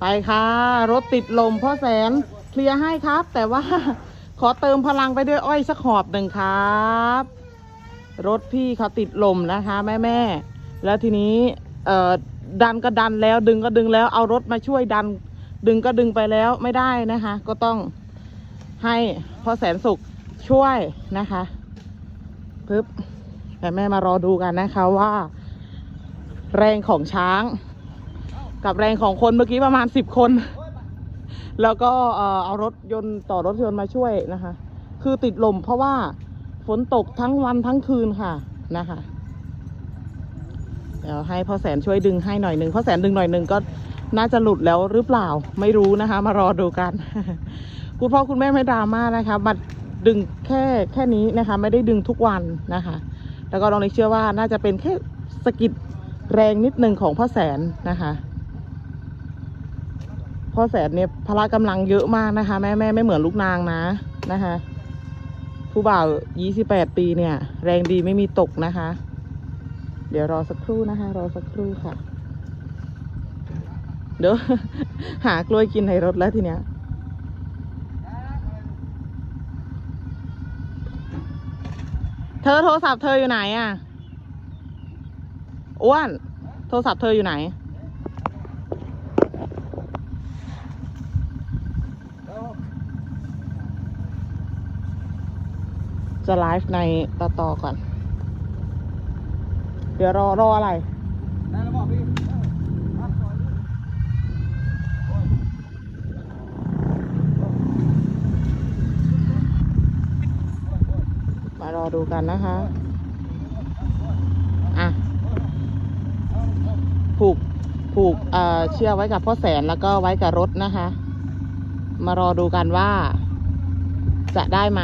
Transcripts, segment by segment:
ไปค่ะ รถติดลมพ่อแสนเคลียร์ให้ครับ แต่ว่าขอเติมพลังไปด้วยอ้อยสักหอบหนึ่งครับ รถพี่เขาติดลมนะคะ แม่แม่แล้วทีนี้เอ่อดันก็ดันแล้วดึงก็ดึงแล้วเอารถมาช่วยดัน ดึงก็ดึงไปแล้วไม่ได้นะคะ ก็ต้องให้พ่อแสนสุขช่วยนะคะปึ๊บแต่แม่มารอดูกันนะคะว่า แรงของช้าง กับแรงของคนเมื่อกี้ประมาณสิบคน แล้วก็เอารถยนต์ต่อรถยนต์มาช่วยนะคะ คือติดลมเพราะว่าฝนตกทั้งวันทั้งคืนค่ะนะคะเดี๋ยวให้พ่อแสนช่วยดึงให้หน่อยหนึ่งพ่อแสนดึงหน่อยหนึ่งก็น่าจะหลุดแล้วหรือเปล่าไม่รู้นะคะ มารอดูกันคุณพ่อคุณแม่ไม่ดราม่านะคะมาดึงแค่แค่นี้นะคะ ไม่ได้ดึงทุกวันนะคะ แล้วก็น้องเล็กเชื่อว่าน่าจะเป็นแค่สกิดแรงนิดหนึ่งของพ่อแสนนะคะ พ่อแสนเนี่ยพละกำลังเยอะมากนะคะ แม่แม่ไม่เหมือนลูกนางนะนะคะ ผู้บ่าว28ปีเนี่ย แรงดีไม่มีตกนะคะ เดี๋ยวรอสักครู่นะคะ รอสักครู่ค่ะ เดี๋ยวหากล้วยกินในรถแล้วทีเนี้ยเธอโทรศัพท์เธออยู่ไหนอะอ้วนโทรศัพท์เธออยู่ไหน จะไลฟ์ในต่อต่อก่อน เดี๋ยวรอรออะไรมารอดูกันนะคะ อะ ผูก ผูกเอ่อเชือกไว้กับพ่อแสนแล้วก็ไว้กับรถนะคะ มารอดูกันว่าจะได้ไหม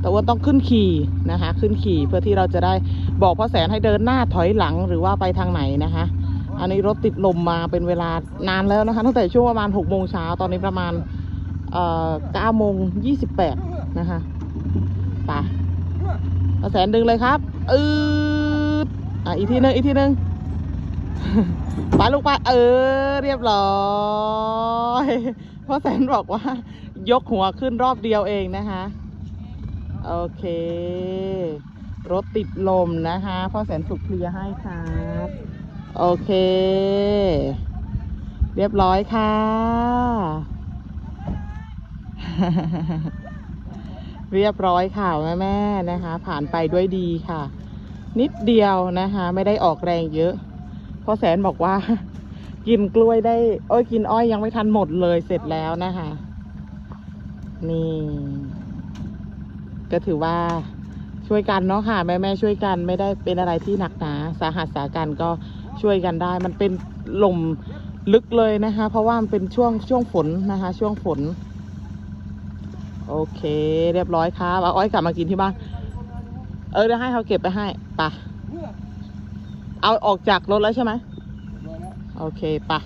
แต่ว่าต้องขึ้นขี่นะคะ ขึ้นขี่เพื่อที่เราจะได้บอกพ่อแสนให้เดินหน้าถอยหลังหรือว่าไปทางไหนนะคะ อันนี้รถติดลมมาเป็นเวลานานแล้วนะคะตั้งแต่ช่วงประมาณหกโมงเช้าตอนนี้ประมาณเอ่อเก้าโมงยี่สิบแปดนะคะไปพ่อแสนดึงเลยครับอืดอะอีกทีหนึงอีกทีหนึงไปลูกไปเออ เรียบร้อยพ่อแสนบอกว่า ยกหัวขึ้นรอบเดียวเองนะคะ โอเค รถติดลมนะคะพ่อแสนสุขเคลียร์ให้ครับ โอเค เรียบร้อยค่ะ เรียบร้อยค่ะแม่แม่นะคะ ผ่านไปด้วยดีค่ะ นิดเดียวนะคะ ไม่ได้ออกแรงเยอะพ่อแสนบอกว่า กินกล้วยได้ โอ้ยกินอ้อยยังไม่ทันหมดเลยเสร็จแล้วนะคะ นี่ ก็ถือว่าช่วยกันเนาะค่ะ แม่แม่ช่วยกันไม่ได้เป็นอะไรที่หนักหนาสาหัสสากันก็ช่วยกันได้ มันเป็นลมลึกเลยนะคะ เพราะว่ามันเป็นช่วงช่วงฝนนะคะ ช่วงฝน โอเค เรียบร้อยครับเอาอ้อยกลับมากินที่บ้านเออเดี๋ยวให้เขาเก็บไปให้ไปะเอาออกจากรถแล้วใช่ไหมโอเคปะ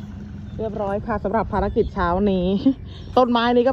เรียบร้อยค่ะสำหรับภารกิจเช้านี้ ต้นไม้นี้ก็